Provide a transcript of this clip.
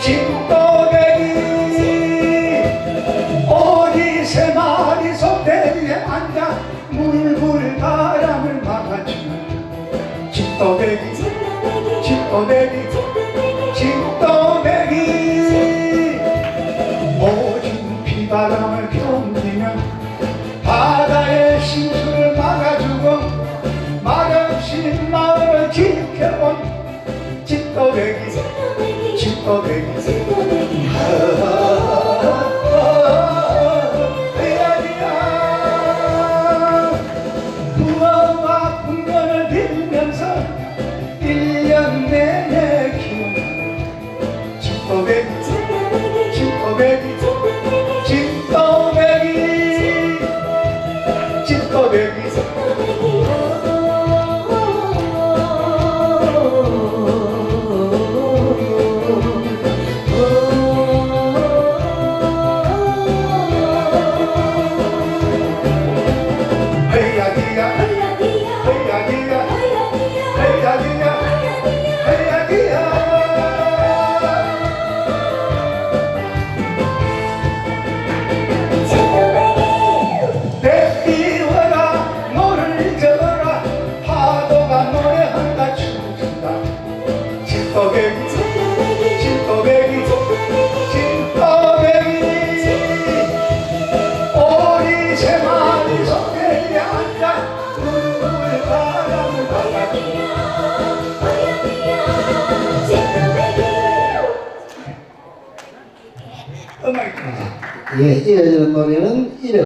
집고백이 어디 세 마리 소대에 앉아 어 내리 진도 내기. 모진 비바람을 견디며 바다의 신수를 막아주고 말없이 마음을 지켜온 baby, oh baby, 예, 예, 이어지는 노래는 이래.